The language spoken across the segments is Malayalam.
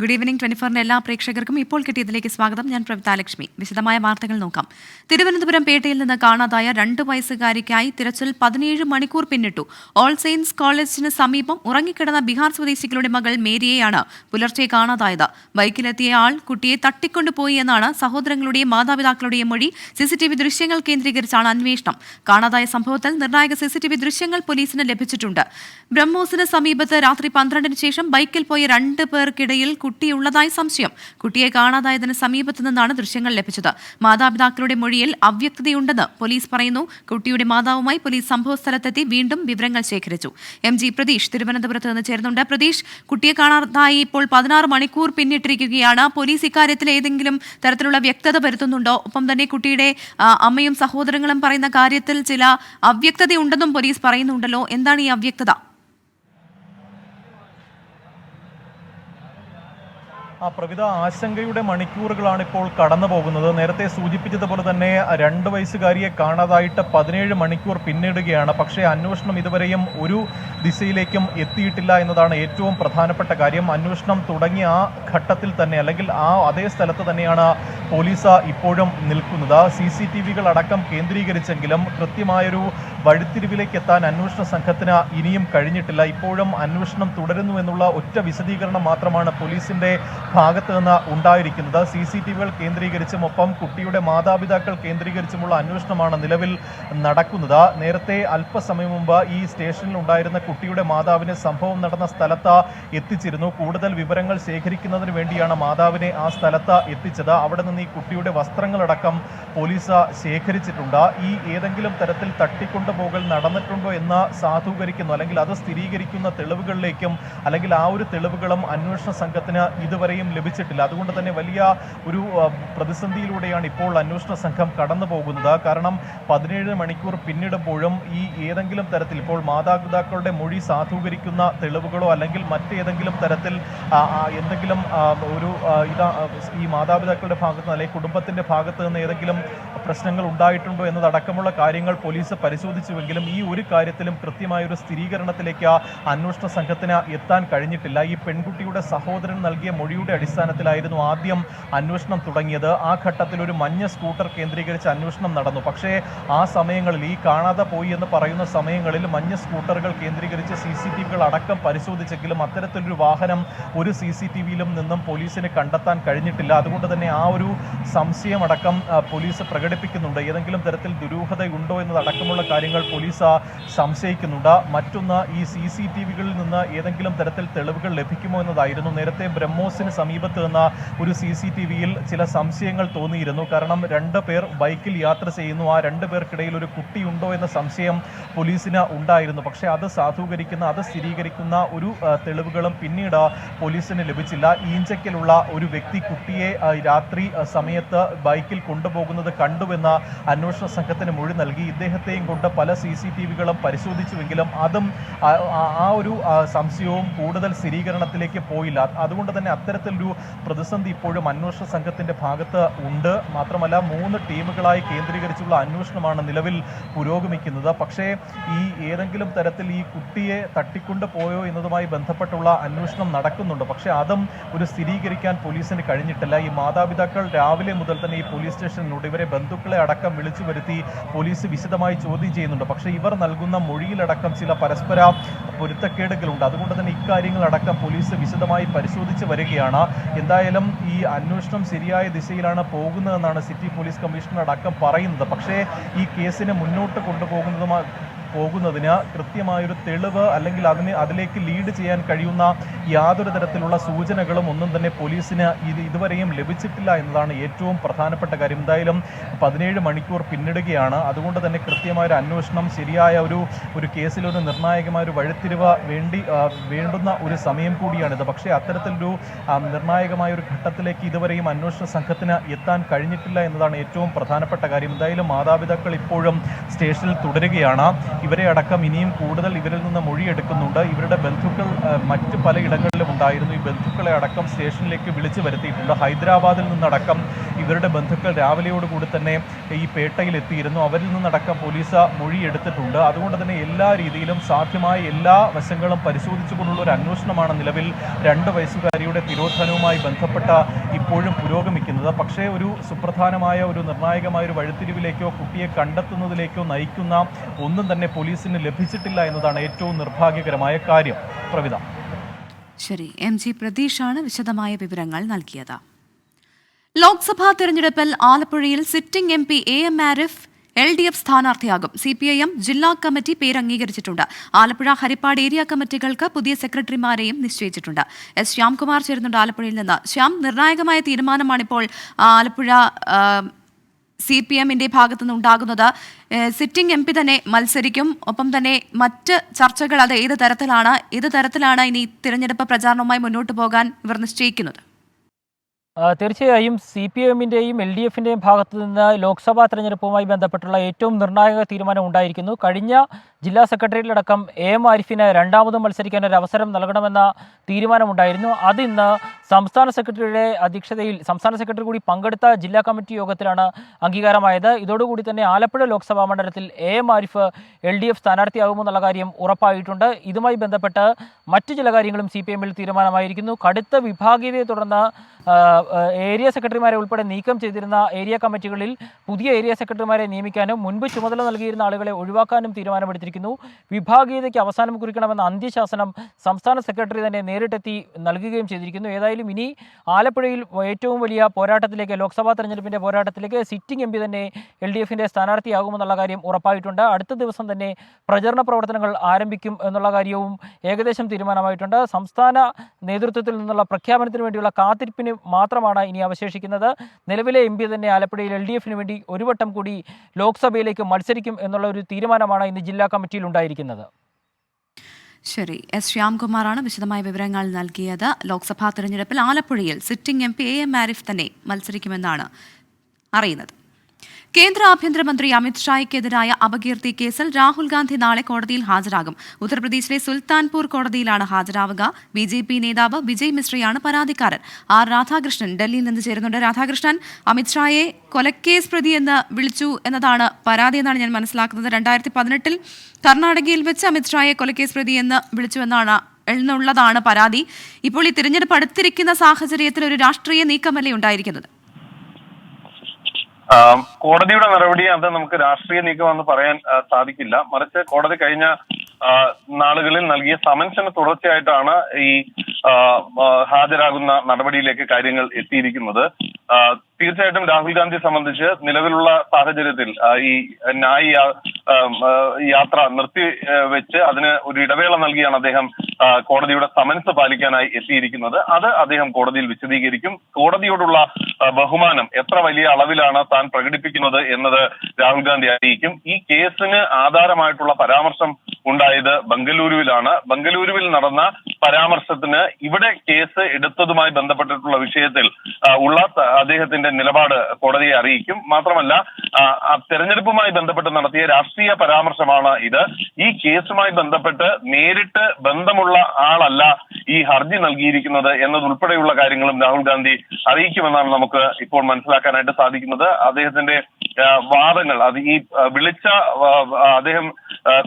ഗുഡ് ഈവനിംഗ് ട്വന്റി ഫോറിന്റെ എല്ലാ പ്രേക്ഷകർക്കും ഇപ്പോൾ കിട്ടിയതിലേക്ക് സ്വാഗതം. ഞാൻ പ്രവിതാലക്ഷ്മി വിശദമായ വാർത്തകൾ നോക്കാം. തിരുവനന്തപുരം പേട്ടയിൽ നിന്ന് കാണാതായ രണ്ട് വയസ്സുകാരിക്കായി തിരച്ചിൽ പതിനേഴ് മണിക്കൂർ പിന്നിട്ടു. ഓൾ സെയിൻസ് കോളേജിന് സമീപം ഉറങ്ങിക്കിടന്ന ബീഹാർ സ്വദേശികളുടെ മകൾ മേരിയെയാണ് പുലർച്ചെ കാണാതായത്. ബൈക്കിലെത്തിയ ആൾ കുട്ടിയെ തട്ടിക്കൊണ്ടുപോയി എന്നാണ് സഹോദരങ്ങളുടെയും മാതാപിതാക്കളുടെയും മൊഴി. സിസിടിവി ദൃശ്യങ്ങൾ കേന്ദ്രീകരിച്ചാണ് അന്വേഷണം. കാണാതായ സംഭവത്തിൽ നിർണായക സിസിടിവി ദൃശ്യങ്ങൾ പോലീസിന് ലഭിച്ചിട്ടുണ്ട്. ബ്രഹ്മോസിന് സമീപത്ത് രാത്രി പന്ത്രണ്ടിന് ശേഷം ബൈക്കിൽ പോയ രണ്ട് പേർക്കിടയിൽ കുട്ടിയുള്ളതായി സംശയം. കുട്ടിയെ കാണാതായതിന് സമീപത്തു നിന്നാണ് ദൃശ്യങ്ങൾ ലഭിച്ചത്. മാതാപിതാക്കളുടെ മൊഴിയിൽ അവ്യക്തതയുണ്ടെന്ന് പോലീസ് പറയുന്നു. കുട്ടിയുടെ മാതാവുമായി പോലീസ് സംഭവസ്ഥലത്തെത്തി വീണ്ടും വിവരങ്ങൾ ശേഖരിച്ചു. എം ജി പ്രതീഷ് തിരുവനന്തപുരത്ത് നിന്ന് ചേർന്നുണ്ട് പ്രതീഷ് കുട്ടിയെ കാണാതായി ഇപ്പോൾ പതിനാറ് മണിക്കൂർ പിന്നിട്ടിരിക്കുകയാണ്. പോലീസ് ഇക്കാര്യത്തിൽ ഏതെങ്കിലും തരത്തിലുള്ള വ്യക്തത വരുത്തുന്നുണ്ടോ? ഒപ്പം തന്നെ കുട്ടിയുടെ അമ്മയും സഹോദരങ്ങളും പറയുന്ന കാര്യത്തിൽ ചില അവ്യക്തതയുണ്ടെന്നും പോലീസ് പറയുന്നുണ്ടല്ലോ. എന്താണ് ഈ അവ്യക്തത? ആ പ്രവിധ ആശങ്കയുടെ മണിക്കൂറുകളാണ് ഇപ്പോൾ കടന്നു പോകുന്നത്. നേരത്തെ സൂചിപ്പിച്ചതുപോലെ തന്നെ രണ്ട് വയസ്സുകാരിയെ കാണാതായിട്ട് പതിനേഴ് മണിക്കൂർ പിന്നിടുകയാണ്. പക്ഷേ അന്വേഷണം ഇതുവരെയും ഒരു ദിശയിലേക്കും എത്തിയിട്ടില്ല എന്നതാണ് ഏറ്റവും പ്രധാനപ്പെട്ട കാര്യം. അന്വേഷണം തുടങ്ങിയ ആ ഘട്ടത്തിൽ തന്നെ അല്ലെങ്കിൽ ആ അതേ സ്ഥലത്ത് തന്നെയാണ് പോലീസ് ഇപ്പോഴും നിൽക്കുന്നത്. സി സി ടി വികൾ അടക്കം കേന്ദ്രീകരിച്ചെങ്കിലും കൃത്യമായൊരു വഴിത്തിരിവിലേക്ക് എത്താൻ അന്വേഷണ സംഘത്തിന് ഇനിയും കഴിഞ്ഞിട്ടില്ല. ഇപ്പോഴും അന്വേഷണം തുടരുന്നു എന്നുള്ള ഒറ്റ വിശദീകരണം മാത്രമാണ് പോലീസിന്റെ ഭാഗത്ത് നിന്ന് ഉണ്ടായിരിക്കുന്നത്. സി സി ടി വികൾ കേന്ദ്രീകരിച്ചും ഒപ്പം കുട്ടിയുടെ മാതാപിതാക്കൾ കേന്ദ്രീകരിച്ചുമുള്ള അന്വേഷണമാണ് നിലവിൽ നടക്കുന്നത്. നേരത്തെ അല്പസമയം മുമ്പ് ഈ സ്റ്റേഷനിൽ ഉണ്ടായിരുന്ന കുട്ടിയുടെ മാതാവിന് സംഭവം നടന്ന സ്ഥലത്ത് എത്തിച്ചിരുന്നു. കൂടുതൽ വിവരങ്ങൾ ശേഖരിക്കുന്നതിന് വേണ്ടിയാണ് മാതാവിനെ ആ സ്ഥലത്ത് എത്തിച്ചത്. അവിടെ നിന്ന് ഈ കുട്ടിയുടെ വസ്ത്രങ്ങളടക്കം പോലീസ് ശേഖരിച്ചിട്ടുണ്ട്. ഈ ഏതെങ്കിലും തരത്തിൽ തട്ടിക്കൊണ്ടുപോകൽ നടന്നിട്ടുണ്ടോ എന്ന് സാധൂകരിക്കുന്നു. അല്ലെങ്കിൽ അത് സ്ഥിരീകരിക്കുന്ന തെളിവുകളിലേക്കും അല്ലെങ്കിൽ ആ ഒരു തെളിവുകളും അന്വേഷണ സംഘത്തിന് ഇതുവരെയും ലഭിച്ചിട്ടില്ല. അതുകൊണ്ട് തന്നെ വലിയ ഒരു പ്രതിസന്ധിയിലൂടെയാണ് ഇപ്പോൾ അന്വേഷണ സംഘം കടന്നു പോകുന്നത്. കാരണം പതിനേഴ് മണിക്കൂർ പിന്നിടുമ്പോഴും ഈ ഏതെങ്കിലും തരത്തിൽ ഇപ്പോൾ മാതാപിതാക്കളുടെ മൊഴി സാധൂകരിക്കുന്ന തെളിവുകളോ അല്ലെങ്കിൽ മറ്റേതെങ്കിലും തരത്തിൽ എന്തെങ്കിലും ഒരു ഇതാ ഈ മാതാപിതാക്കളുടെ ഭാഗത്ത് നിന്ന് അല്ലെങ്കിൽ കുടുംബത്തിന്റെ ഭാഗത്ത് നിന്ന് ഏതെങ്കിലും പ്രശ്നങ്ങൾ ഉണ്ടായിട്ടുണ്ടോ എന്നതടക്കമുള്ള കാര്യങ്ങൾ പോലീസ് പരിശോധിച്ചുവെങ്കിലും ഈ ഒരു കാര്യത്തിലും കൃത്യമായ ഒരു സ്ഥിരീകരണത്തിലേക്ക് അന്വേഷണ സംഘത്തിന് എത്താൻ കഴിഞ്ഞിട്ടില്ല. ഈ പെൺകുട്ടിയുടെ സഹോദരൻ നൽകിയ മൊഴിയുടെ അടിസ്ഥാനത്തിലായിരുന്നു ആദ്യം അന്വേഷണം തുടങ്ങിയത്. ആ ഘട്ടത്തിൽ ഒരു മഞ്ഞ സ്കൂട്ടർ കേന്ദ്രീകരിച്ച് അന്വേഷണം നടന്നു. പക്ഷേ ആ സമയങ്ങളിൽ ഈ കാണാതെ പോയി എന്ന് പറയുന്ന സമയങ്ങളിൽ മഞ്ഞ സ്കൂട്ടറുകൾ കേന്ദ്രീകരിച്ച് സി സി ടി വികൾ അടക്കം പരിശോധിച്ചെങ്കിലും അത്തരത്തിലൊരു വാഹനം ഒരു സി സി ടി വിയിലും നിന്നും പോലീസിന് കണ്ടെത്താൻ കഴിഞ്ഞിട്ടില്ല. അതുകൊണ്ട് തന്നെ ആ ഒരു സംശയമടക്കം പോലീസ് പ്രകടിപ്പിക്കുന്നുണ്ട്. ഏതെങ്കിലും തരത്തിൽ ദുരൂഹതയുണ്ടോ എന്നതടക്കമുള്ള കാര്യങ്ങൾ പോലീസ് സംശയിക്കുന്നുണ്ട്. മറ്റൊന്ന് ഈ സി സി ടി വികളിൽ നിന്ന് ഏതെങ്കിലും തരത്തിൽ തെളിവുകൾ ലഭിക്കുമോ എന്നതായിരുന്നു. നേരത്തെ ബ്രഹ്മോസിന് സമീപത്ത് നിന്ന ഒരു സി സി ടി വിയിൽ ചില സംശയങ്ങൾ തോന്നിയിരുന്നു. കാരണം രണ്ട് പേർ ബൈക്കിൽ യാത്ര ചെയ്യുന്നു. ആ രണ്ട് പേർക്കിടയിൽ ഒരു കുട്ടിയുണ്ടോ എന്ന സംശയം പോലീസിന് ഉണ്ടായിരുന്നു. പക്ഷേ അത് സാധൂകരിക്കുന്ന അത് സ്ഥിരീകരിക്കുന്ന ഒരു തെളിവുകളും പിന്നീട് പോലീസിന് ലഭിച്ചില്ല. ഈഞ്ചക്കലുള്ള ഒരു വ്യക്തി കുട്ടിയെ രാത്രി സമയത്ത് ബൈക്കിൽ കൊണ്ടുപോകുന്നത് കണ്ടുവെന്ന അന്വേഷണ സംഘത്തിന് മൊഴി നൽകി. ഇദ്ദേഹത്തെയും കൊണ്ട് പല സി സി ടി വികളും പരിശോധിച്ചുവെങ്കിലും അതും ആ- ഒരു സംശയവും കൂടുതൽ സ്ഥിരീകരണത്തിലേക്ക് പോയില്ല. അതുകൊണ്ട് തന്നെ അത്തരത്തിലൊരു പ്രതിസന്ധി ഇപ്പോഴും അന്വേഷണ സംഘത്തിന്റെ ഭാഗത്ത് ഉണ്ട്. മാത്രമല്ല മൂന്ന് ടീമുകളായി കേന്ദ്രീകരിച്ചുള്ള അന്വേഷണമാണ് നിലവിൽ പുരോഗമിക്കുന്നത്. പക്ഷേ ഈ ഏതെങ്കിലും തരത്തിൽ ഈ കുട്ടിയെ തട്ടിക്കൊണ്ട് പോയോ എന്നതുമായി ബന്ധപ്പെട്ടുള്ള അന്വേഷണം നടക്കുന്നുണ്ട്. പക്ഷേ അതും ഒരു സ്ഥിരീകരിക്കാൻ പോലീസിന് കഴിഞ്ഞിട്ടില്ല. ഈ മാതാപിതാക്കൾ രാവിലെ മുതൽ തന്നെ ഈ പോലീസ് സ്റ്റേഷനിലൂടെ ഇവരെ ബന്ധുക്കളെ അടക്കം വിളിച്ചു വരുത്തി പോലീസ് വിശദമായി ചോദ്യം ചെയ്യുന്നുണ്ട്. പക്ഷേ ഇവർ നൽകുന്ന മൊഴിയിലടക്കം ചില പരസ്പര പൊരുത്തക്കേടുകളുണ്ട്. അതുകൊണ്ട് തന്നെ ഇക്കാര്യങ്ങളടക്കം പോലീസ് വിശദമായി പരിശോധിച്ച് വരികയാണ്. എന്തായാലും ഈ അന്വേഷണം ശരിയായ ദിശയിലാണ് പോകുന്നതെന്നാണ് സിറ്റി പോലീസ് കമ്മീഷണർ അടക്കം പറയുന്നത്. പക്ഷേ ഈ കേസിനെ മുന്നോട്ട് കൊണ്ടുപോകുന്നതുമായി പോകുന്നതിന് കൃത്യമായൊരു തെളിവ് അല്ലെങ്കിൽ അതിന് അതിലേക്ക് ലീഡ് ചെയ്യാൻ കഴിയുന്ന യാതൊരു തരത്തിലുള്ള സൂചനകളും ഒന്നും തന്നെ പോലീസിന് ഇത് ഇതുവരെയും ലഭിച്ചിട്ടില്ല എന്നതാണ് ഏറ്റവും പ്രധാനപ്പെട്ട കാര്യം. എന്തായാലും പതിനേഴ് മണിക്കൂർ പിന്നിടുകയാണ്. അതുകൊണ്ട് തന്നെ കൃത്യമായ ഒരു അന്വേഷണം ശരിയായ ഒരു ഒരു കേസിലൊരു നിർണായകമായ ഒരു വഴിത്തിരിവ് വേണ്ടി വേണ്ടുന്ന ഒരു സമയം കൂടിയാണിത്. പക്ഷേ അത്തരത്തിലൊരു നിർണായകമായ ഒരു ഘട്ടത്തിലേക്ക് ഇതുവരെയും അന്വേഷണ സംഘത്തിന് എത്താൻ കഴിഞ്ഞിട്ടില്ല എന്നതാണ് ഏറ്റവും പ്രധാനപ്പെട്ട കാര്യം. എന്തായാലും മാതാപിതാക്കൾ ഇപ്പോഴും സ്റ്റേഷനിൽ തുടരുകയാണ്. ഇവരെ അടക്കം ഇനിയും കൂടുതൽ ഇവരിൽ നിന്ന് മൊഴിയെടുക്കുന്നുണ്ട്. ഇവരുടെ ബന്ധുക്കൾ മറ്റ് പലയിടങ്ങളിലും ഉണ്ടായിരുന്നു. ഈ ബന്ധുക്കളെ അടക്കം സ്റ്റേഷനിലേക്ക് വിളിച്ചു വരുത്തിയിട്ടുണ്ട്. ഹൈദരാബാദിൽ നിന്നടക്കം ഇവരുടെ ബന്ധുക്കൾ രാവിലെയോടുകൂടി തന്നെ ഈ പേട്ടയിൽ എത്തിയിരുന്നു. അവരിൽ നിന്നടക്കം പോലീസ് മൊഴിയെടുത്തിട്ടുണ്ട് അതുകൊണ്ട് തന്നെ എല്ലാ രീതിയിലും സാധ്യമായ എല്ലാ വശങ്ങളും പരിശോധിച്ചുകൊണ്ടുള്ള ഒരു അന്വേഷണമാണ് നിലവിൽ രണ്ട് വയസ്സുകാരിയുടെ തിരോധനവുമായി ബന്ധപ്പെട്ട ഇപ്പോഴും പുരോഗമിക്കുന്നത്. പക്ഷേ ഒരു സുപ്രധാനമായ ഒരു നിർണായകമായ ഒരു വഴിത്തിരിവിലേക്കോ കുട്ടിയെ കണ്ടെത്തുന്നതിലേക്കോ നയിക്കുന്ന ഒന്നും തന്നെ പോലീസിന് ലഭിച്ചിട്ടില്ല എന്നതാണ് ഏറ്റവും നിർഭാഗ്യകരമായ കാര്യം. പ്രവിത. ശരി. എം ജി പ്രതീഷാണ് വിശദമായ വിവരങ്ങൾ നൽകിയത്. ലോക്സഭാ തെരഞ്ഞെടുപ്പിൽ ആലപ്പുഴയിൽ sitting M P A M Arif L D F സ്ഥാനാർത്ഥിയാകും. C P I M ജില്ലാ കമ്മിറ്റി പേര് അംഗീകരിച്ചിട്ടുണ്ട് ആലപ്പുഴ ഹരിപ്പാട് ഏരിയ കമ്മിറ്റികൾക്ക് പുതിയ സെക്രട്ടറിമാരെയും നിശ്ചയിച്ചിട്ടുണ്ട്. എസ് ശ്യാംകുമാർ ചേരുന്നുണ്ട് ആലപ്പുഴയിൽ നിന്ന്. ശ്യാം നിർണായകമായ തീരുമാനമാണിപ്പോൾ ആലപ്പുഴ സി പി എമ്മിന്റെ ഭാഗത്തുനിന്ന് ഉണ്ടാകുന്നത്. സിറ്റിംഗ് എം പി തന്നെ മത്സരിക്കും. ഒപ്പം തന്നെ മറ്റ് ചർച്ചകൾ അത് ഏത് തരത്തിലാണ്? ഏത് തരത്തിലാണ് ഇനി തിരഞ്ഞെടുപ്പ് പ്രചാരണവുമായി മുന്നോട്ട് പോകാൻ ഇവർ നിശ്ചയിക്കുന്നത്? തീർച്ചയായും സി പി എമ്മിന്റെയും എൽ ഡി എഫിന്റെയും ഭാഗത്തു നിന്ന് ലോക്സഭാ തെരഞ്ഞെടുപ്പുമായി ബന്ധപ്പെട്ടുള്ള ഏറ്റവും നിർണായക തീരുമാനം ഉണ്ടായിരിക്കുന്നു. കഴിഞ്ഞ ജില്ലാ സെക്രട്ടറിയിലടക്കം എ എം ആരിഫിന് രണ്ടാമതും മത്സരിക്കാൻ ഒരു അവസരം നൽകണമെന്ന തീരുമാനമുണ്ടായിരുന്നു. അത് ഇന്ന് സംസ്ഥാന സെക്രട്ടറിയുടെ അധ്യക്ഷതയിൽ സംസ്ഥാന സെക്രട്ടറി കൂടി പങ്കെടുത്ത ജില്ലാ കമ്മിറ്റി യോഗത്തിലാണ് അംഗീകാരമായത്. ഇതോടുകൂടി തന്നെ ആലപ്പുഴ ലോക്സഭാ മണ്ഡലത്തിൽ A M Arif L D F സ്ഥാനാർത്ഥിയാകുമെന്നുള്ള കാര്യം ഉറപ്പായിട്ടുണ്ട്. ഇതുമായി ബന്ധപ്പെട്ട് മറ്റു ചില കാര്യങ്ങളും സി പി എമ്മിൽ തീരുമാനമായിരിക്കുന്നു. കടുത്ത വിഭാഗീയതയെ തുടർന്ന് ഏരിയ സെക്രട്ടറിമാരെ ഉൾപ്പെടെ നീക്കം ചെയ്തിരുന്ന ഏരിയ കമ്മിറ്റികളിൽ പുതിയ ഏരിയ സെക്രട്ടറിമാരെ നിയമിക്കാനും മുൻപ് ചുമതല നൽകിയിരുന്ന ആളുകളെ ഒഴിവാക്കാനും തീരുമാനമെടുത്തിരിക്കുന്നു. വിഭാഗീയതയ്ക്ക് അവസാനം കുറിക്കണമെന്ന അന്ത്യശാസനം സംസ്ഥാന സെക്രട്ടറി തന്നെ നേരിട്ടെത്തി നൽകുകയും ചെയ്തിരിക്കുന്നു. ഏതായാലും ഇനി ആലപ്പുഴയിൽ ഏറ്റവും വലിയ പോരാട്ടത്തിലേക്ക് ലോക്സഭാ തെരഞ്ഞെടുപ്പിന്റെ പോരാട്ടത്തിലേക്ക് സിറ്റിംഗ് എം പി തന്നെ എൽ ഡി എഫിന്റെ സ്ഥാനാർത്ഥിയാകുമെന്നുള്ള കാര്യം ഉറപ്പായിട്ടുണ്ട്. അടുത്ത ദിവസം തന്നെ പ്രചരണ പ്രവർത്തനങ്ങൾ ആരംഭിക്കും എന്നുള്ള കാര്യവും ഏകദേശം തീരുമാനമായിട്ടുണ്ട്. സംസ്ഥാന നേതൃത്വത്തിൽ നിന്നുള്ള പ്രഖ്യാപനത്തിന് വേണ്ടിയുള്ള കാത്തിരിപ്പിന് മാത്രമാണ് ഇനി അവശേഷിക്കുന്നത്. നിലവിലെ എം പി തന്നെ ആലപ്പുഴയിൽ എൽ ഡി എഫിന് വേണ്ടി ഒരു വട്ടം കൂടി ലോക്സഭയിലേക്ക് മത്സരിക്കും എന്നുള്ള ഒരു തീരുമാനമാണ് ഇന്ന് ജില്ലാ കമ്മിറ്റിയിൽ ഉണ്ടായിരിക്കുന്നത്. ശരി. എസ് ശ്യാംകുമാറാണ് വിശദമായ വിവരങ്ങൾ നൽകിയത്. ലോക്സഭാ തെരഞ്ഞെടുപ്പിൽ ആലപ്പുഴയിൽ sitting M P A M Arif തന്നെ മത്സരിക്കുമെന്നാണ് അറിയുന്നത്. കേന്ദ്ര ആഭ്യന്തരമന്ത്രി അമിത്ഷായ്ക്കെതിരായ അപകീർത്തി കേസിൽ രാഹുൽ ഗാന്ധി നാളെ കോടതിയിൽ ഹാജരാകും. ഉത്തർപ്രദേശിലെ സുൽത്താൻപൂർ കോടതിയിലാണ് ഹാജരാവുക. ബി ജെ പി നേതാവ് വിജയ് മിശ്രയാണ് പരാതിക്കാരൻ. ആർ രാധാകൃഷ്ണൻ ഡൽഹിയിൽ നിന്ന് ചേരുന്നുണ്ട്. രാധാകൃഷ്ണൻ അമിത്ഷായെ കൊലക്കേസ് പ്രതി എന്ന് വിളിച്ചു എന്നതാണ് പരാതി എന്നാണ് ഞാൻ മനസ്സിലാക്കുന്നത്. രണ്ടായിരത്തി പതിനെട്ടിൽ കർണാടകയിൽ വെച്ച് അമിത്ഷായെ കൊലക്കേസ് പ്രതി എന്ന് വിളിച്ചു എന്നാണ് എന്നുള്ളതാണ് പരാതി. ഇപ്പോൾ ഈ തിരഞ്ഞെടുപ്പ് അടുത്തിരിക്കുന്ന സാഹചര്യത്തിൽ ഒരു രാഷ്ട്രീയ നീക്കമല്ലേ ഉണ്ടായിരിക്കുന്നത്? കോടതിയുടെ നടപടി അത് നമുക്ക് രാഷ്ട്രീയ നീക്കമെന്ന് പറയാൻ സാധിക്കില്ല. മറിച്ച് കോടതി കഴിഞ്ഞ നാളുകളിൽ നൽകിയ സമൻസിന് തുടർച്ചയായിട്ടാണ് ഈ ഹാജരാകുന്ന നടപടിയിലേക്ക് കാര്യങ്ങൾ എത്തിയിരിക്കുന്നത്. തീർച്ചയായിട്ടും രാഹുൽ ഗാന്ധി സംബന്ധിച്ച് നിലവിലുള്ള സാഹചര്യത്തിൽ ഈ ന്യായ് യാത്ര നിർത്തി വെച്ച് അതിന് ഒരു ഇടവേള നൽകിയാണ് അദ്ദേഹം കോടതിയുടെ സമൻസ് പാലിക്കാനായി എത്തിയിരിക്കുന്നത്. അത് അദ്ദേഹം കോടതിയിൽ വിശദീകരിക്കും. കോടതിയോടുള്ള ബഹുമാനം എത്ര വലിയ അളവിലാണ് താൻ പ്രകടിപ്പിക്കുന്നത് എന്നത് രാഹുൽ ഗാന്ധി അറിയിക്കും. ഈ കേസിന് ആധാരമായിട്ടുള്ള പരാമർശം ഉണ്ടായത് ബംഗലൂരുവിലാണ്. ബംഗലൂരുവിൽ നടന്ന പരാമർശത്തിന് ഇവിടെ കേസ് എടുത്തതുമായി ബന്ധപ്പെട്ടിട്ടുള്ള വിഷയത്തിൽ ഉള്ള അദ്ദേഹത്തിന്റെ നിലപാട് കോടതിയെ അറിയിക്കും. മാത്രമല്ല തെരഞ്ഞെടുപ്പുമായി ബന്ധപ്പെട്ട് നടത്തിയ രാഷ്ട്രീയ പരാമർശമാണ് ഇത്. ഈ കേസുമായി ബന്ധപ്പെട്ട് നേരിട്ട് ബന്ധമുള്ള ആളല്ല ഈ ഹർജി നൽകിയിരിക്കുന്നത് എന്നതുൾപ്പെടെയുള്ള കാര്യങ്ങളും രാഹുൽ ഗാന്ധി അറിയിക്കുമെന്നാണ് നമുക്ക് ഇപ്പോൾ മനസ്സിലാക്കാനായിട്ട് സാധിക്കുന്നത് അദ്ദേഹത്തിന്റെ വാദങ്ങൾ. അത് ഈ വിളിച്ച അദ്ദേഹം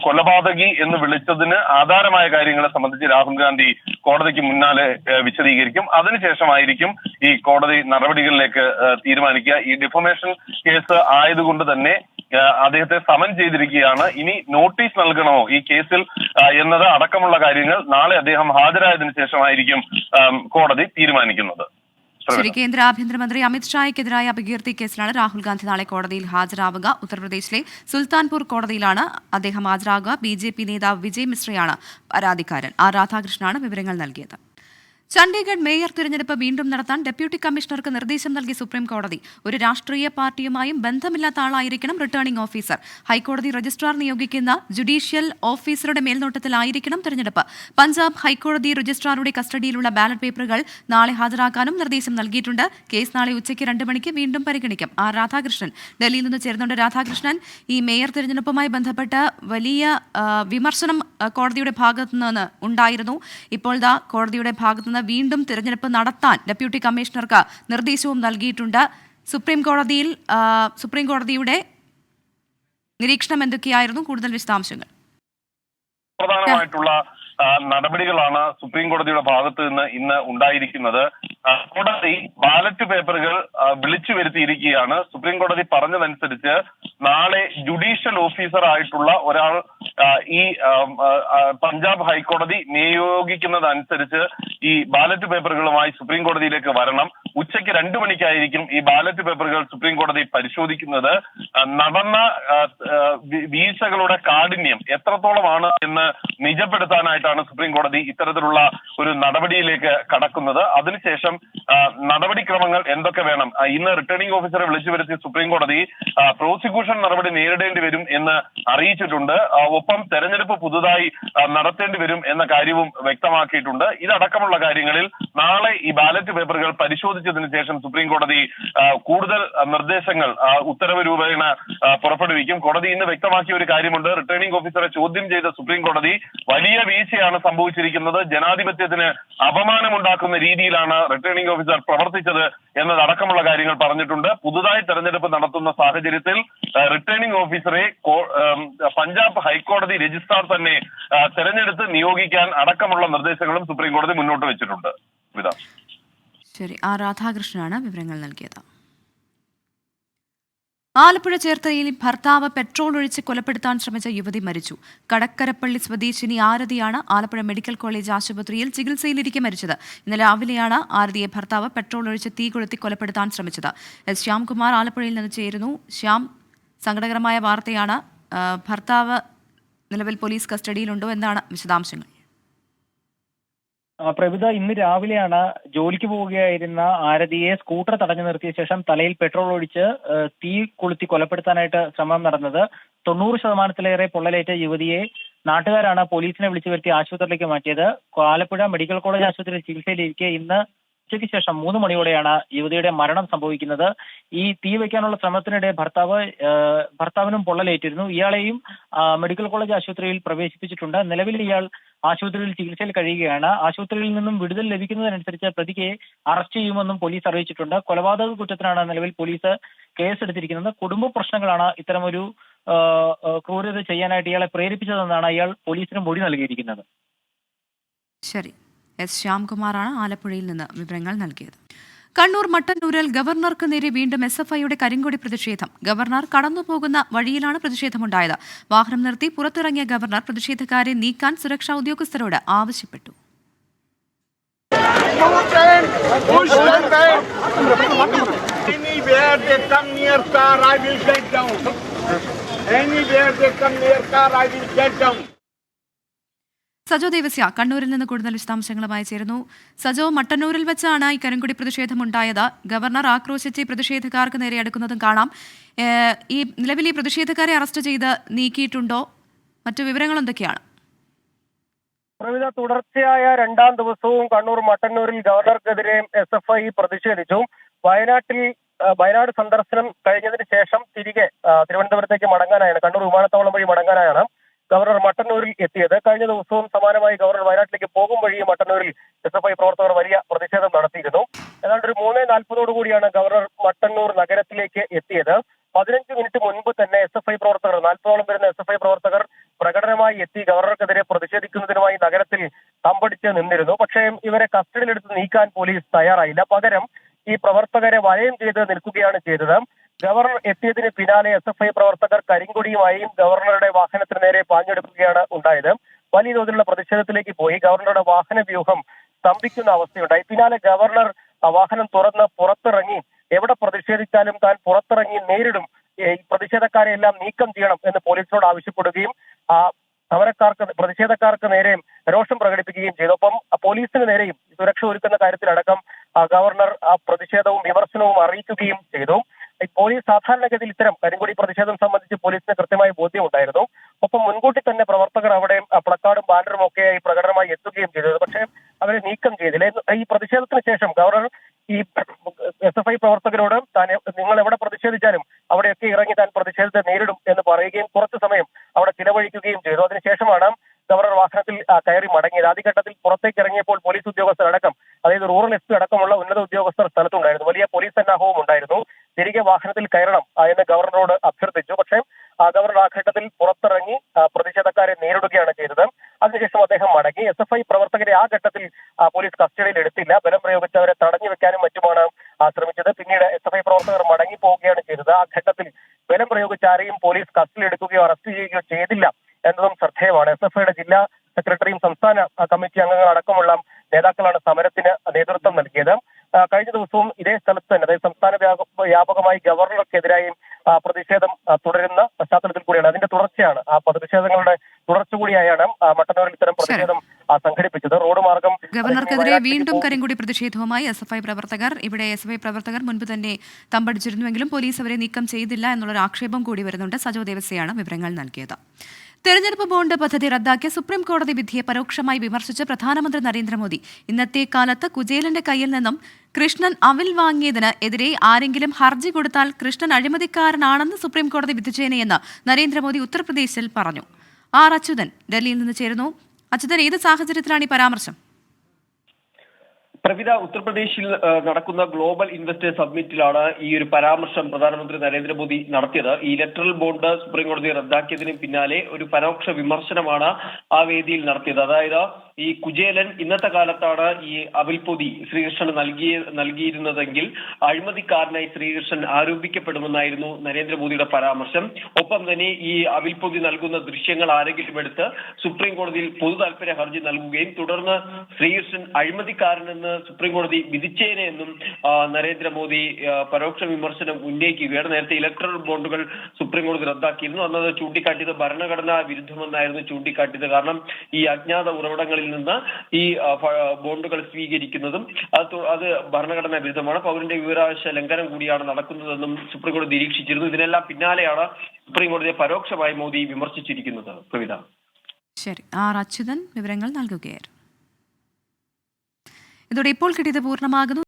കൊലപാതകി എന്ന് വിളിച്ചതിന് ആധാരമായ കാര്യങ്ങളെ സംബന്ധിച്ച് രാഹുൽ ഗാന്ധി കോടതിക്ക് മുന്നാലെ വിശദീകരിക്കും. അതിനുശേഷമായിരിക്കും ഈ കോടതി നടപടികളിലേക്ക് തീരുമാനിക്കുക. ഈ ഡിഫമേഷൻ കേസ് ആയതുകൊണ്ട് തന്നെ അദ്ദേഹത്തെ സമൻ ചെയ്തിരിക്കുകയാണ്. ഇനി നോട്ടീസ് നൽകണമോ ഈ കേസിൽ എന്നത് അടക്കമുള്ള കാര്യങ്ങൾ നാളെ അദ്ദേഹം ഹാജരായതിനു ശേഷമായിരിക്കും കോടതി തീരുമാനിക്കുന്നത്. ശരി കേന്ദ്ര ആഭ്യന്തരമന്ത്രി അമിത്ഷായ്ക്കെതിരായ അപകീർത്തി കേസിലാണ് രാഹുൽ ഗാന്ധി നാളെ കോടതിയിൽ ഹാജരാവുക. ഉത്തർപ്രദേശിലെ സുൽത്താൻപൂർ കോടതിയിലാണ് അദ്ദേഹം ഹാജരാകുക. ബി ജെ പി നേതാവ് വിജയ് മിശ്രയാണ് പരാതിക്കാരൻ. ആർ രാധാകൃഷ്ണനാണ് വിവരങ്ങൾ നൽകിയത്. ചണ്ഡീഗഡ് മേയർ തിരഞ്ഞെടുപ്പ് വീണ്ടും നടത്താൻ ഡെപ്യൂട്ടി കമ്മീഷണർക്ക് നിർദ്ദേശം നൽകി സുപ്രീം കോടതി. ഒരു രാഷ്ട്രീയ പാർട്ടിയുമായും ബന്ധമില്ലാത്ത ആളായിരിക്കണം റിട്ടേണിംഗ് ഓഫീസർ. ഹൈക്കോടതി രജിസ്ട്രാർ നിയോഗിക്കുന്ന ജുഡീഷ്യൽ ഓഫീസറുടെ മേൽനോട്ടത്തിലായിരിക്കണം തിരഞ്ഞെടുപ്പ്. പഞ്ചാബ് ഹൈക്കോടതി രജിസ്ട്രാറുടെ കസ്റ്റഡിയിലുള്ള ബാലറ്റ് പേപ്പറുകൾ നാളെ ഹാജരാക്കാനും നിർദ്ദേശം നൽകിയിട്ടുണ്ട്. കേസ് നാളെ ഉച്ചയ്ക്ക് രണ്ട് മണിക്ക് വീണ്ടും പരിഗണിക്കും. ആർ രാധാകൃഷ്ണൻ. ഡൽഹിയിൽ നിന്ന് ചേർന്നുണ്ട് രാധാകൃഷ്ണൻ. ഈ മേയർ തിരഞ്ഞെടുപ്പുമായി ബന്ധപ്പെട്ട് വലിയ വിമർശനം കോടതിയുടെ ഭാഗത്തുനിന്ന് ഉണ്ടായിരുന്നു. ഇപ്പോൾ ദാ കോടതിയുടെ ഭാഗത്തു നിന്ന് വീണ്ടും തിരഞ്ഞെടുപ്പ് നടത്താൻ ഡെപ്യൂട്ടി കമ്മീഷണർക്ക് നിർദ്ദേശവും നൽകിയിട്ടുണ്ട്. സുപ്രീം കോടതിയിൽ സുപ്രീം കോടതിയുടെ നിരീക്ഷണം എന്തൊക്കെയായിരുന്നു? കൂടുതൽ വിശദാംശങ്ങൾ. പ്രധാനമായിട്ടുള്ള നടപടികളാണ് സുപ്രീം കോടതിയുടെ ഭാഗത്ത് നിന്ന് ഇന്ന് ഉണ്ടായിരിക്കുന്നത്. കോടതി ബാലറ്റ് പേപ്പറുകൾ വിളിച്ചു വരുത്തിയിരിക്കുകയാണ്. സുപ്രീം കോടതി പറഞ്ഞതനുസരിച്ച് നാളെ ജുഡീഷ്യൽ ഓഫീസർ ആയിട്ടുള്ള ഒരാൾ ഈ പഞ്ചാബ് ഹൈക്കോടതി നിയോഗിക്കുന്നതനുസരിച്ച് ഈ ബാലറ്റ് പേപ്പറുകളുമായി സുപ്രീം കോടതിയിലേക്ക് വരണം. ഉച്ചയ്ക്ക് രണ്ടു മണിക്കായിരിക്കും ഈ ബാലറ്റ് പേപ്പറുകൾ സുപ്രീം കോടതി പരിശോധിക്കുന്നത്. നടന്ന വീഴ്ചകളുടെ കാഠിന്യം എത്രത്തോളമാണ് എന്ന് നിജപ്പെടുത്താനായിട്ടാണ് സുപ്രീം കോടതി ഇത്തരത്തിലുള്ള ഒരു നടപടിയിലേക്ക് കടക്കുന്നത്. അതിനുശേഷം നടപടിക്രമങ്ങൾ എന്തൊക്കെ വേണം? ഇന്ന് റിട്ടേണിംഗ് ഓഫീസറെ വിളിച്ചു വരുത്തി സുപ്രീം കോടതി പ്രോസിക്യൂഷൻ നടപടി നേരിടേണ്ടി വരും എന്ന് അറിയിച്ചിട്ടുണ്ട്. ഒപ്പം തെരഞ്ഞെടുപ്പ് പുതുതായി നടത്തേണ്ടി വരും എന്ന കാര്യവും വ്യക്തമാക്കിയിട്ടുണ്ട്. ഇതടക്കമുള്ള കാര്യങ്ങളിൽ നാളെ ഈ ബാലറ്റ് പേപ്പറുകൾ പരിശോധിച്ചതിന് ശേഷം സുപ്രീം കോടതി കൂടുതൽ നിർദ്ദേശങ്ങൾ ഉത്തരവ് രൂപേണ പുറപ്പെടുവിക്കും. കോടതി ഇന്ന് വ്യക്തമാക്കിയ ഒരു കാര്യമുണ്ട്. റിട്ടേണിംഗ് ഓഫീസറെ ചോദ്യം ചെയ്ത സുപ്രീം കോടതി വലിയ വീഴ്ചയാണ് സംഭവിച്ചിരിക്കുന്നത്. ജനാധിപത്യത്തിന് അപമാനമുണ്ടാക്കുന്ന രീതിയിലാണ് റിട്ടേണിംഗ് ഓഫീസർ പ്രവർത്തിച്ചത് എന്നതടക്കമുള്ള കാര്യങ്ങൾ പറഞ്ഞിട്ടുണ്ട്. പുതുതായി തെരഞ്ഞെടുപ്പ് നടത്തുന്ന സാഹചര്യത്തിൽ റിട്ടേണിംഗ് ഓഫീസറെ പഞ്ചാബ് ഹൈക്കോടതി രജിസ്ട്രാർ തന്നെ തെരഞ്ഞെടുത്ത് നിയോഗിക്കാൻ അടക്കമുള്ള നിർദ്ദേശങ്ങളും സുപ്രീം കോടതി മുന്നോട്ട് വെച്ചിട്ടുണ്ട്. വിധ ശരി ആർ രാധാകൃഷ്ണനാണ് വിവരങ്ങൾ നൽകിയത്. ആലപ്പുഴ ചേർത്തലയിൽ ഭർത്താവ് പെട്രോൾ ഒഴിച്ച് കൊലപ്പെടുത്താൻ ശ്രമിച്ച യുവതി മരിച്ചു. കടക്കരപ്പള്ളി സ്വദേശിനി ആരതിയാണ് ആലപ്പുഴ മെഡിക്കൽ കോളേജ് ആശുപത്രിയിൽ ചികിത്സയിലിരിക്കെ മരിച്ചത്. ഇന്നലെ രാവിലെയാണ് ആരതിയെ ഭർത്താവ് പെട്രോൾ ഒഴിച്ച് തീ കൊളുത്തി കൊലപ്പെടുത്താൻ ശ്രമിച്ചത്. എസ് ശ്യാംകുമാർ ആലപ്പുഴയിൽ നിന്ന് ചേരുന്നു. ശ്യാം സങ്കടകരമായ വാർത്തയാണ് ഭർത്താവ് നിലവിൽ പോലീസ് കസ്റ്റഡിയിലുണ്ടോ? എന്നാണ് വിശദാംശങ്ങൾ? പ്രവിത ഇന്ന് രാവിലെയാണ് ജോലിക്ക് പോവുകയായിരുന്ന ആരതിയെ സ്കൂട്ടർ തടഞ്ഞു നിർത്തിയ ശേഷം തലയിൽ പെട്രോൾ ഒഴിച്ച് തീ കൊളുത്തി കൊലപ്പെടുത്താനായിട്ട് ശ്രമം നടന്നത്. തൊണ്ണൂറ് ശതമാനത്തിലേറെ പൊള്ളലേറ്റ യുവതിയെ നാട്ടുകാരാണ് പോലീസിനെ വിളിച്ചു വരുത്തി ആശുപത്രിയിലേക്ക് മാറ്റിയത്. ആലപ്പുഴ മെഡിക്കൽ കോളേജ് ആശുപത്രിയിൽ ചികിത്സയിലിരിക്കെ ഇന്ന് ഉച്ചയ്ക്ക് ശേഷം മൂന്ന് മണിയോടെയാണ് യുവതിയുടെ മരണം സംഭവിക്കുന്നത്. ഈ തീ വയ്ക്കാനുള്ള ശ്രമത്തിനിടെ ഭർത്താവ് ഭർത്താവിനും പൊള്ളലേറ്റിരുന്നു. ഇയാളെയും മെഡിക്കൽ കോളേജ് ആശുപത്രിയിൽ പ്രവേശിപ്പിച്ചിട്ടുണ്ട്. നിലവിൽ ഇയാൾ ആശുപത്രിയിൽ ചികിത്സയിൽ കഴിയുകയാണ്. ആശുപത്രിയിൽ നിന്നും വിടുതൽ ലഭിക്കുന്നതിനനുസരിച്ച് പ്രതിക്ക് അറസ്റ്റ് ചെയ്യുമെന്നും പോലീസ് അറിയിച്ചിട്ടുണ്ട്. കൊലപാതക കുറ്റത്തിനാണ് നിലവിൽ പോലീസ് കേസെടുത്തിരിക്കുന്നത്. കുടുംബ പ്രശ്നങ്ങളാണ് ഇത്തരമൊരു ക്രൂരത ചെയ്യാനായിട്ട് ഇയാളെ പ്രേരിപ്പിച്ചതെന്നാണ് ഇയാൾ പോലീസിന് മൊഴി നൽകിയിരിക്കുന്നത്. ശരി. എസ് ശ്യാംകുമാറാണ് ആലപ്പുഴയിൽ നിന്ന് വിവരങ്ങൾ നൽകിയത്. കണ്ണൂർ മട്ടന്നൂരിൽ ഗവർണർക്ക് നേരെ വീണ്ടും എസ് എഫ് ഐയുടെ കരിങ്കൊടി പ്രതിഷേധം. ഗവർണർ കടന്നുപോകുന്ന വഴിയിലാണ് പ്രതിഷേധമുണ്ടായത്. വാഹനം നിർത്തി പുറത്തിറങ്ങിയ ഗവർണർ പ്രതിഷേധക്കാരെ നീക്കാൻ സുരക്ഷാ ഉദ്യോഗസ്ഥരോട് ആവശ്യപ്പെട്ടു. Anywhere they come near car, I will get down. Sajo Devasya കണ്ണൂരിൽ നിന്ന് കൂടുതൽ വിശദാംശങ്ങളുമായി ചേരുന്നു. സജോ മട്ടന്നൂരിൽ വെച്ചാണ് ഈ കരിങ്കൊടി പ്രതിഷേധമുണ്ടായത് ഗവർണർ ആക്രോശിച്ച് പ്രതിഷേധക്കാർക്ക് നേരെ എടുക്കുന്നതും കാണാം. ഈ നിലവിൽ ഈ പ്രതിഷേധക്കാരെ അറസ്റ്റ് ചെയ്ത് നീക്കിയിട്ടുണ്ടോ? മറ്റു വിവരങ്ങൾ എന്തൊക്കെയാണ്? പ്രവിധ തുടർച്ചയായ രണ്ടാം ദിവസവും കണ്ണൂർ മട്ടന്നൂരിൽ ഗവർണർക്കെതിരെ എസ് എഫ് ഐ പ്രതിഷേധിച്ചു. വയനാട്ടിൽ വയനാട് സന്ദർശനം കഴിഞ്ഞതിന് ശേഷം തിരികെ തിരുവനന്തപുരത്തേക്ക് മടങ്ങാനായാണ് കണ്ണൂർ വിമാനത്താവളം വഴി മടങ്ങാനായാണ് മട്ടന്നൂരിൽ എത്തിയത്. കഴിഞ്ഞ ദിവസവും സമാനമായി ഗവർണർ വയനാട്ടിലേക്ക് പോകും വഴി മട്ടന്നൂരിൽ എസ് എഫ് ഐ പ്രവർത്തകർ വലിയ പ്രതിഷേധം നടത്തിയിരുന്നു. ഏതാണ്ട് ഒരു മൂന്ന് നാൽപ്പതോടു കൂടിയാണ് ഗവർണർ മട്ടന്നൂർ നഗരത്തിലേക്ക് എത്തിയത്. പതിനഞ്ച് മിനിറ്റ് മുൻപ് തന്നെ എസ് എഫ് ഐ പ്രവർത്തകർ നാൽപ്പതോളം വരുന്ന എസ് എഫ് ഐ പ്രവർത്തകർ പ്രകടനമായി എത്തി ഗവർണർക്കെതിരെ പ്രതിഷേധിക്കുന്നതിനുമായി നഗരത്തിൽ തമ്പടിച്ച് നിന്നിരുന്നു. പക്ഷേ ഇവരെ കസ്റ്റഡിയിലെടുത്ത് നീക്കാൻ പോലീസ് തയ്യാറായില്ല. പകരം ഈ പ്രവർത്തകരെ വലയം ചെയ്ത് നിൽക്കുകയാണ് ചെയ്തത്. ഗവർണർ എത്തിയതിന് പിന്നാലെ എസ് എഫ് ഐ പ്രവർത്തകർ കരിങ്കൊടിയുമായും ഗവർണറുടെ വാഹനത്തിന് നേരെ പാഞ്ഞെടുക്കുകയാണ് ഉണ്ടായത്. വലിയ തോതിലുള്ള പ്രതിഷേധത്തിലേക്ക് പോയി. ഗവർണറുടെ വാഹന വ്യൂഹം സ്തംഭിക്കുന്ന അവസ്ഥയുണ്ടായി. പിന്നാലെ ഗവർണർ വാഹനം തുറന്ന് പുറത്തിറങ്ങി എവിടെ പ്രതിഷേധിച്ചാലും താൻ പുറത്തിറങ്ങി നേരിടും. പ്രതിഷേധക്കാരെ എല്ലാം നീക്കം ചെയ്യണം എന്ന് പോലീസിനോട് ആവശ്യപ്പെടുകയും സമരക്കാർക്ക് പ്രതിഷേധക്കാർക്ക് നേരെയും രോഷം പ്രകടിപ്പിക്കുകയും ചെയ്തു. ഒപ്പം പോലീസിന് നേരെയും സുരക്ഷ ഒരുക്കുന്ന കാര്യത്തിലടക്കം ഗവർണർ ആ പ്രതിഷേധവും വിമർശനവും അറിയിക്കുകയും ചെയ്തു. പോലീസ് സാധാരണഗതിയിൽ ഇത്തരം കരിങ്കൊടി പ്രതിഷേധം സംബന്ധിച്ച് പോലീസിന് കൃത്യമായ ബോധ്യമുണ്ടായിരുന്നു. ഒപ്പം മുൻകൂട്ടി തന്നെ പ്രവർത്തകർ അവിടെ പ്ലക്കാർഡും ബാനറും ഒക്കെയായി പ്രകടനമായി എത്തുകയും ചെയ്തത് പക്ഷേ അവരെ നീക്കം ചെയ്തില്ല. ഈ പ്രതിഷേധത്തിന് ശേഷം ഗവർണർ ഈ എസ് എഫ് ഐ പ്രവർത്തകരോട് താൻ നിങ്ങൾ എവിടെ പ്രതിഷേധിച്ചാലും അവിടെയൊക്കെ ഇറങ്ങി താൻ പ്രതിഷേധത്തെ നേരിടും എന്ന് പറയുകയും കുറച്ചു സമയം അവിടെ ചിലവഴിക്കുകയും ചെയ്തു. അതിനുശേഷമാണ് ഗവർണർ വാഹനത്തിൽ കയറി മടങ്ങിയത്. ആദ്യഘട്ടത്തിൽ പുറത്തേക്ക് ഇറങ്ങിയപ്പോൾ പോലീസ് ഉദ്യോഗസ്ഥരടക്കം അതായത് റൂറൽ എസ് പി അടക്കമുള്ള ഉന്നത ഉദ്യോഗസ്ഥർ സ്ഥലത്തുണ്ടായിരുന്നു. വലിയ പോലീസ് സന്നാഹവും ഉണ്ടായിരുന്നു. തിരികെ വാഹനത്തിൽ കയറണം എന്ന് ഗവർണറോട് അഭ്യർത്ഥിച്ചു. പക്ഷേ ഗവർണർ ആ ഘട്ടത്തിൽ പുറത്തിറങ്ങി പ്രതിഷേധക്കാരെ നേരിടുകയാണ് ചെയ്തത്. അതിനുശേഷം അദ്ദേഹം മടങ്ങി. എസ് എഫ് ഐ പ്രവർത്തകരെ ആ ഘട്ടത്തിൽ പോലീസ് കസ്റ്റഡിയിൽ എടുത്തില്ല. ബലം പ്രയോഗിച്ച് അവരെ തടഞ്ഞു വെക്കാനും മറ്റുമാണ് ശ്രമിച്ചത്. പിന്നീട് എസ് എഫ് ഐ പ്രവർത്തകർ മടങ്ങി പോവുകയാണ് ചെയ്തത്. ആ ഘട്ടത്തിൽ ബലം പ്രയോഗിച്ച് ആരെയും പോലീസ് കസ്റ്റഡിയിൽ എടുക്കുകയോ അറസ്റ്റ് ചെയ്യുകയോ ചെയ്തില്ല എന്നതും ശ്രദ്ധേയമാണ്. എസ് എഫ് ഐയുടെ ജില്ലാ സെക്രട്ടറിയും സംസ്ഥാന കമ്മിറ്റി അംഗങ്ങൾ അടക്കമുള്ള നേതാക്കളാണ് സമരത്തിന് നേതൃത്വം നൽകിയത്. കഴിഞ്ഞ ദിവസവും ഇതേ സ്ഥലത്ത് തന്നെ അതായത് സംസ്ഥാന വ്യാപകമായി ഗവർണർക്കെതിരായും പ്രതിഷേധം തുടരുന്ന പശ്ചാത്തലത്തിൽ കൂടിയാണ്. അതിന്റെ തുടർച്ചയാണ് ആ പ്രതിഷേധങ്ങളുടെ തുടർച്ച കൂടിയായാണ് മട്ടന്നൂരിൽ ഇത്തരം പ്രതിഷേധം സംഘടിപ്പിച്ചത്. റോഡ് മാർഗം ഗവർണർക്കെതിരെ വീണ്ടും. കരിങ്കുടി പ്രതിഷേധവുമായി എസ് എഫ് ഐ പ്രവർത്തകർ ഇവിടെ എസ് എഫ് ഐ പ്രവർത്തകർ മുൻപ് തന്നെ തമ്പടിച്ചിരുന്നുവെങ്കിലും പോലീസ് അവരെ നീക്കം ചെയ്തില്ല എന്നുള്ളൊരു ആക്ഷേപം കൂടി വരുന്നുണ്ട്. സജോ ദേവസ്യയാണ് വിവരങ്ങൾ നൽകിയത്. തെരഞ്ഞെടുപ്പ് ബോണ്ട് പദ്ധതി റദ്ദാക്കിയ സുപ്രീം കോടതി വിധിയെ പരോക്ഷമായി വിമർശിച്ച് പ്രധാനമന്ത്രി നരേന്ദ്രമോദി. ഇന്നത്തെ കാലത്ത് കുജേലന്റെ കയ്യിൽ നിന്നും കൃഷ്ണൻ അവിൽ വാങ്ങിയതിന് എതിരെ ആരെങ്കിലും ഹർജി കൊടുത്താൽ കൃഷ്ണൻ അഴിമതിക്കാരനാണെന്ന് സുപ്രീം കോടതി വിധിച്ചേനെയെന്ന് നരേന്ദ്രമോദി ഉത്തർപ്രദേശിൽ പറഞ്ഞു. ആർ അച്യുതൻ ഡൽഹിയിൽ നിന്ന് ചേരുന്നു. അച്യുതൻ ഏത് സാഹചര്യത്തിലാണ് ഈ പരാമർശം? പ്രവിധ ഉത്തർപ്രദേശിൽ നടക്കുന്ന ഗ്ലോബൽ ഇൻവെസ്റ്റേഴ്സ് സബ്മിറ്റിലാണ് ഈ ഒരു പരാമർശം പ്രധാനമന്ത്രി നരേന്ദ്രമോദി നടത്തിയത്. ഈ ഇലക്ട്രൽ ബോണ്ട് സുപ്രീം കോടതി റദ്ദാക്കിയതിന് പിന്നാലെ ഒരു പരോക്ഷ വിമർശനമാണ് ആ വേദിയിൽ നടത്തിയത്. അതായത് ഈ കുചേലൻ ഇന്നത്തെ കാലത്താണ് ഈ അവിൽപൊതി ശ്രീകൃഷ്ണന് നൽകിയ നൽകിയിരുന്നതെങ്കിൽ അഴിമതിക്കാരനായി ശ്രീകൃഷ്ണൻ ആരോപിക്കപ്പെടുമെന്നായിരുന്നു നരേന്ദ്രമോദിയുടെ പരാമർശം. ഒപ്പം തന്നെ ഈ അവിൽപൊതി നൽകുന്ന ദൃശ്യങ്ങൾ ആരെങ്കിലും എടുത്ത് സുപ്രീം കോടതിയിൽ പൊതു താല്പര്യ ഹർജി നൽകുകയും തുടർന്ന് ശ്രീകൃഷ്ണൻ അഴിമതിക്കാരനെന്ന് സുപ്രീം കോടതി വിധിച്ചേനെ എന്നും നരേന്ദ്രമോദി പരോക്ഷ വിമർശനം ഉന്നയിക്കുകയാണ്. നേരത്തെ ഇലക്ട്രൽ ബോണ്ടുകൾ സുപ്രീം കോടതി റദ്ദാക്കിയിരുന്നു. അന്നത് ചൂണ്ടിക്കാട്ടിയത് ഭരണഘടനാ വിരുദ്ധമെന്നായിരുന്നു ചൂണ്ടിക്കാട്ടിയത്. കാരണം ഈ അജ്ഞാത ഉറവിടങ്ങളിൽ നിന്ന് ഈ ബോണ്ടുകൾ സ്വീകരിക്കുന്നതും അത് അത് ഭരണഘടനാ വിരുദ്ധമാണ്. പൗരന്റെ വിവരാവകാശ ലംഘനം കൂടിയാണ് നടക്കുന്നതെന്നും സുപ്രീം കോടതി നിരീക്ഷിച്ചിരുന്നു. ഇതിനെല്ലാം പിന്നാലെയാണ് സുപ്രീം കോടതിയെ പരോക്ഷമായി മോദി വിമർശിച്ചിരിക്കുന്നത്. കവിത ശരി. ആർ അച്യുതൻ വിവരങ്ങൾ നൽകുകയായിരുന്നു. ഇതോടെ ഇപ്പോൾ കിട്ടിയത് പൂർണമാകുന്നു.